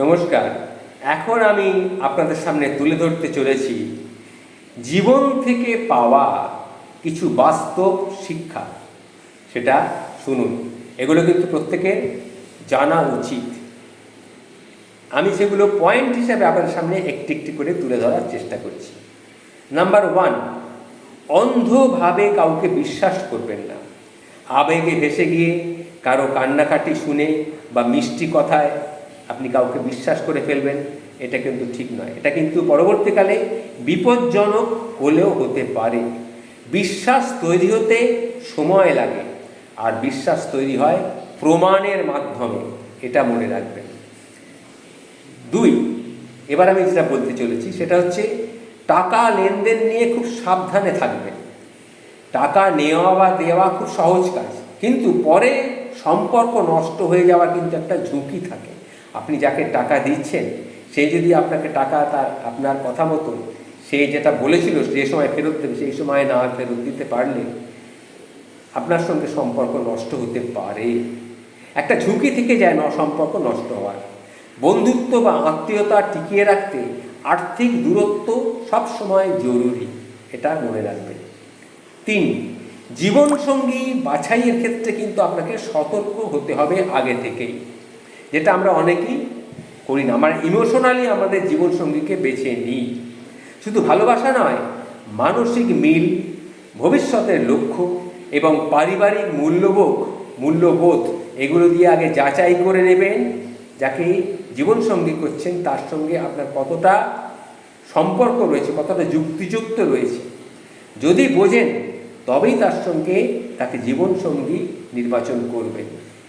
নমস্কার। এখন আমি আপনাদের সামনে তুলে ধরতে চলেছি জীবন থেকে পাওয়া কিছু বাস্তব শিক্ষা। সেটা শুনুন, এগুলো কিন্তু প্রত্যেকের জানা উচিত। আমি সেগুলো পয়েন্ট হিসাবে আপনাদের সামনে একটি একটি করে তুলে ধরার চেষ্টা করছি। নাম্বার ওয়ান অন্ধভাবে কাউকে বিশ্বাস করবেন না। আবেগে ভেসে গিয়ে কারও কান্নাকাটি শুনে বা মিষ্টি কথায় আপনি কাউকে বিশ্বাস করে ফেলবেন, এটা কিন্তু ঠিক নয়। এটা কিন্তু পরবর্তীকালে বিপজ্জনক হলেও হতে পারে। বিশ্বাস তৈরি হতে সময় লাগে, আর বিশ্বাস তৈরি হয় প্রমাণের মাধ্যমে, এটা মনে রাখবেন। দুই, এবার আমি যেটা বলতে চলেছি, সেটা হচ্ছে টাকা লেনদেন নিয়ে খুব সাবধানে থাকবেন। টাকা নেওয়া বা দেওয়া খুব সহজ কাজ, কিন্তু পরে সম্পর্ক নষ্ট হয়ে যাওয়ার কিন্তু একটা ঝুঁকি থাকে। আপনি যাকে টাকা দিচ্ছেন, সে যদি আপনাকে টাকা তার আপনার কথা মতো সে যেটা বলেছিল যে সময় ফেরত দেবে, সেই সময় না ফেরত দিতে পারলে আপনার সঙ্গে সম্পর্ক নষ্ট হতে পারে। একটা ঝুঁকি থেকে যায় না সম্পর্ক নষ্ট হওয়ার। বন্ধুত্ব বা আত্মীয়তা টিকিয়ে রাখতে আর্থিক দূরত্ব সবসময় জরুরি, এটা মনে রাখবেন। তিন, জীবনসঙ্গী বাছাইয়ের ক্ষেত্রে কিন্তু আপনাকে সতর্ক হতে হবে আগে থেকেই। যেটা আমরা অনেকেই করি না। আমরা ইমোশনালি আমাদের জীবনসঙ্গীকে বেছে নিই। শুধু ভালোবাসা নয়, মানসিক মিল, ভবিষ্যতের লক্ষ্য এবং পারিবারিক মূল্যবোধ মূল্যবোধ, এগুলো দিয়ে আগে যাচাই করে নেবেন, যাকে জীবনসঙ্গী করছেন, তার সঙ্গে আপনার কতটা সম্পর্ক রয়েছে, কতটা যুক্তিযুক্ত রয়েছে। যদি বোঝেন, তবেই তার সঙ্গে তাকে জীবনসঙ্গী নির্বাচন করবেন।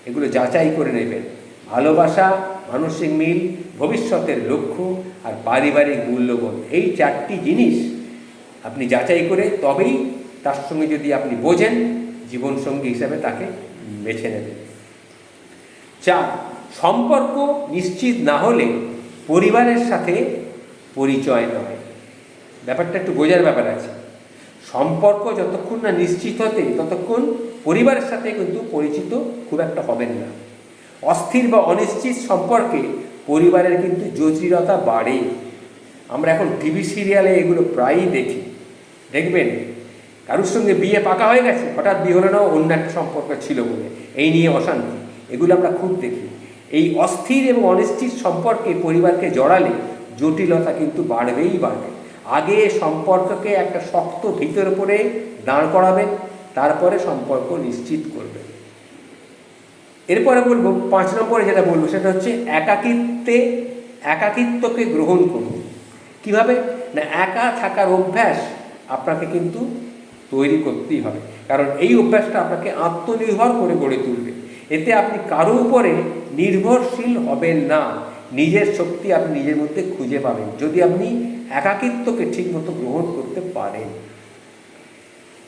এগুলো যাচাই করে নেবেন। ভালোবাসা, মানসিক মিল, ভবিষ্যতের লক্ষ্য আর পারিবারিক মূল্যবোধ, এই চারটি জিনিস আপনি যাচাই করে তবেই তার সঙ্গে যদি আপনি বোঝেন, জীবনসঙ্গী হিসাবে তাকে বেছে নেবেন। চার, সম্পর্ক নিশ্চিত না হলে পরিবারের সাথে পরিচয় নয়। ব্যাপারটা একটু বোঝার ব্যাপার আছে। সম্পর্ক যতক্ষণ না নিশ্চিত হতে, ততক্ষণ পরিবারের সাথে কিন্তু পরিচিত খুব একটা হবেন না। অস্থির বা অনিশ্চিত সম্পর্কে পরিবারের কিন্তু জটিলতা বাড়ে। আমরা এখন টিভি সিরিয়ালে এগুলো প্রায়ই দেখি। দেখবেন, কারোর সঙ্গে বিয়ে পাকা হয়ে গেছে, হঠাৎ বিয়ে হলো না অন্য একটা সম্পর্ক ছিল বলে। এই নিয়ে অশান্তি, এগুলো আমরা খুব দেখি। এই অস্থির এবং অনিশ্চিত সম্পর্কে পরিবারকে জড়ালে জটিলতা কিন্তু বাড়বেই বাড়বে। আগে সম্পর্ককে একটা শক্ত ভিতর উপরে দাঁড় করাবেন, তারপরে সম্পর্ক নিশ্চিত করবেন। এরপরে বলব, পাঁচ নম্বরে যেটা বলব, সেটা হচ্ছে একাকিত্বে, একাকিত্বকে গ্রহণ করুন। কীভাবে? না, একা থাকার অভ্যাস আপনাকে কিন্তু তৈরি করতেই হবে। কারণ এই অভ্যাসটা আপনাকে আত্মনির্ভর করে গড়ে তুলবে। এতে আপনি কারও উপরে নির্ভরশীল হবেন না। নিজের শক্তি আপনি নিজের মধ্যে খুঁজে পাবেন, যদি আপনি একাকিত্বকে ঠিকমতো গ্রহণ করতে পারেন।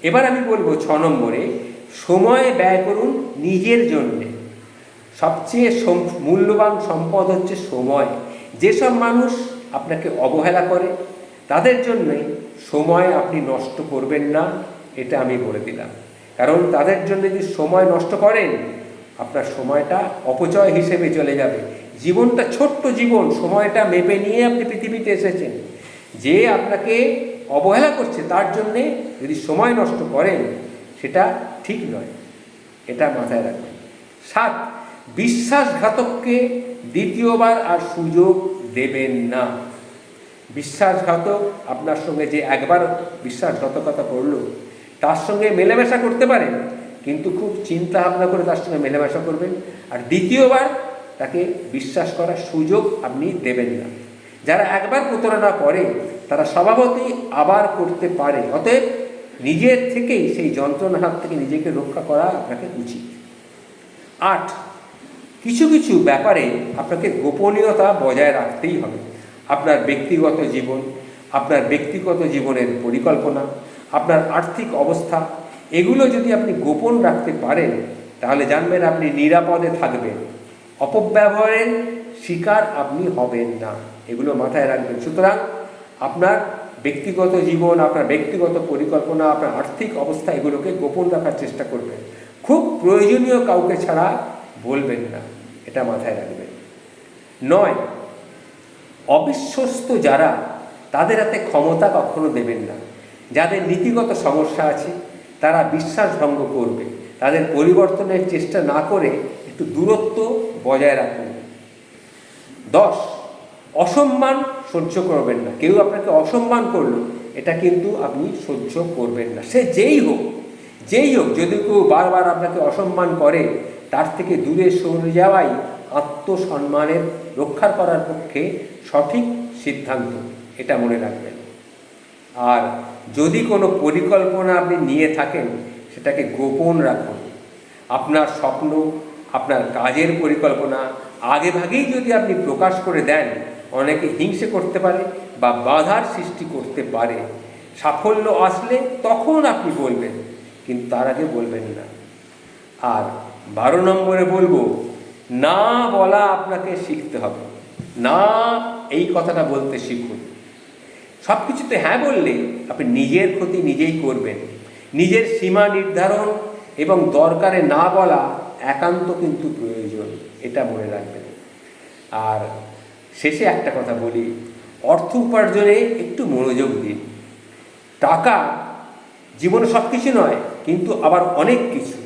এবার আমি বলব, ছ নম্বরে, সময় ব্যয় করুন নিজের জন্যে। সবচেয়ে মূল্যবান সম্পদ হচ্ছে সময়। যেসব মানুষ আপনাকে অবহেলা করে, তাদের জন্যই সময় আপনি নষ্ট করবেন না, এটা আমি বলে দিলাম। কারণ তাদের জন্য যদি সময় নষ্ট করেন, আপনার সময়টা অপচয় হিসেবে চলে যাবে। জীবনটা ছোট্ট জীবন, সময়টা মেপে নিয়ে আপনি পৃথিবীতে এসেছেন। যে আপনাকে অবহেলা করছে, তার জন্যে যদি সময় নষ্ট করেন, সেটা ঠিক নয়। এটা মাথায় রাখবেন। সাত বিশ্বাসঘাতককে দ্বিতীয়বার আর সুযোগ দেবেন না। বিশ্বাসঘাতক আপনার সঙ্গে যে একবার বিশ্বাসঘাতকতা করল, তার সঙ্গে মেলামেশা করতে পারেন, কিন্তু খুব চিন্তা ভাবনা করে তার সঙ্গে মেলামেশা করবেন। আর দ্বিতীয়বার তাকে বিশ্বাস করার সুযোগ আপনি দেবেন না। যারা একবার প্রতারণা করে, তারা স্বভাবতই আবার করতে পারে। অতএব নিজের থেকেই সেই যন্ত্রণার হাত থেকে নিজেকে রক্ষা করা আপনাকে উচিত। আট কিছু কিছু ব্যাপারে আপনাকে গোপনীয়তা বজায় রাখতেই হবে। আপনার ব্যক্তিগত জীবন, আপনার ব্যক্তিগত জীবনের পরিকল্পনা, আপনার আর্থিক অবস্থা, এগুলো যদি আপনি গোপন রাখতে পারেন, তাহলে জানবেন আপনি নিরাপদে থাকবেন। অপব্যবহারের শিকার আপনি হবেন না। এগুলো মাথায় রাখবেন। সুতরাং আপনার ব্যক্তিগত জীবন, আপনার ব্যক্তিগত পরিকল্পনা, আপনার আর্থিক অবস্থা, এগুলোকে গোপন রাখার চেষ্টা করবেন। খুব প্রয়োজনীয় কাউকে ছাড়া বলবেন না, এটা মাথায় রাখবেন। নয়, অবিশ্বস্ত যারা তাদের হাতে ক্ষমতা কখনো দেবেন না। যাদের নীতিগত সমস্যা আছে, তারা বিশ্বাস ভঙ্গ করবে। তাদের পরিবর্তনের চেষ্টা না করে একটু দূরত্ব বজায় রাখুন। দশ, অসম্মান সহ্য করবেন না। কেউ আপনাকে অসম্মান করল, এটা কিন্তু আপনি সহ্য করবেন না। সে যেই হোক যেই হোক, যদি কেউ বারবার আপনাকে অসম্মান করে তার থেকে দূরে সরে যাওয়াই আত্মসম্মানের রক্ষা করার পক্ষে সঠিক সিদ্ধান্ত, এটা মনে রাখবেন। আর যদি কোনো পরিকল্পনা আপনি নিয়ে থাকেন, সেটাকে গোপন রাখুন। আপনার স্বপ্ন, আপনার কাজের পরিকল্পনা আগে ভাগেই যদি আপনি প্রকাশ করে দেন, অনেকে হিংসে করতে পারে বা বাধার সৃষ্টি করতে পারে। সাফল্য আসলে তখন আপনি বলবেন, কিন্তু তার আগে বলবেন না। আর বারো নম্বরে বলব, না বলা আপনাকে শিখতে হবে। না এই কথাটা বলতে শিখুন। সব কিছুতে হ্যাঁ বললে আপনি নিজের ক্ষতি নিজেই করবেন। নিজের সীমা নির্ধারণ এবং দরকারে না বলা একান্ত কিন্তু প্রয়োজন, এটা মনে রাখবেন। আর শেষে একটা কথা বলি, অর্থ উপার্জনে একটু মনোযোগ দিন। টাকা জীবনে সব কিছু নয়, কিন্তু আবার অনেক কিছু।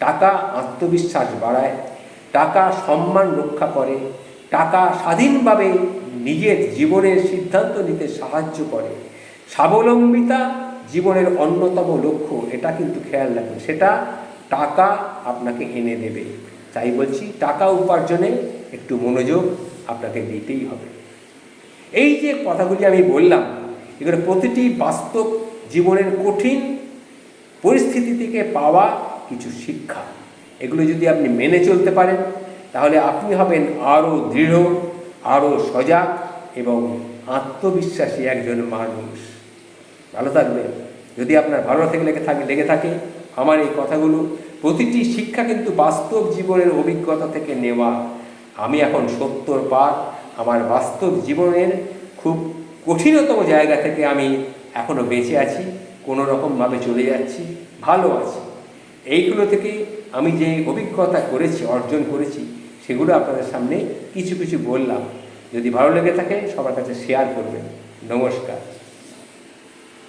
টাকা আত্মবিশ্বাস বাড়ায়, টাকা সম্মান রক্ষা করে, টাকা স্বাধীনভাবে নিজের জীবনের সিদ্ধান্ত নিতে সাহায্য করে। স্বাবলম্বিতা জীবনের অন্যতম লক্ষ্য, এটা কিন্তু খেয়াল রাখবেন সেটা টাকা আপনাকে এনে দেবে। তাই বলছি, টাকা উপার্জনে একটু মনোযোগ আপনাকে দিতেই হবে। এই যে কথাগুলি আমি বললাম, এগুলো প্রতিটি বাস্তব জীবনের কঠিন পরিস্থিতি থেকে পাওয়া কিছু শিক্ষা। এগুলো যদি আপনি মেনে চলতে পারেন, তাহলে আপনি হবেন আরও দৃঢ়, আরও সজাগ এবং আত্মবিশ্বাসী একজন মানুষ। ভালো থাকবেন। যদি আপনার ভালো থেকে লেগে থাকে লেগে থাকে, আমার এই কথাগুলো প্রতিটি শিক্ষা কিন্তু বাস্তব জীবনের অভিজ্ঞতা থেকে নেওয়া। আমি এখন সত্তর পার। আমার বাস্তব জীবনের খুব কঠিনতম জায়গা থেকে আমি এখনও বেঁচে আছি, কোনো রকমভাবে চলে যাচ্ছি, ভালো আছি। এইগুলো থেকে আমি যে অভিজ্ঞতা করেছি, অর্জন করেছি, সেগুলো আপনাদের সামনে কিছু কিছু বললাম। যদি ভালো লেগে থাকে, সবার কাছে শেয়ার করবেন। নমস্কার।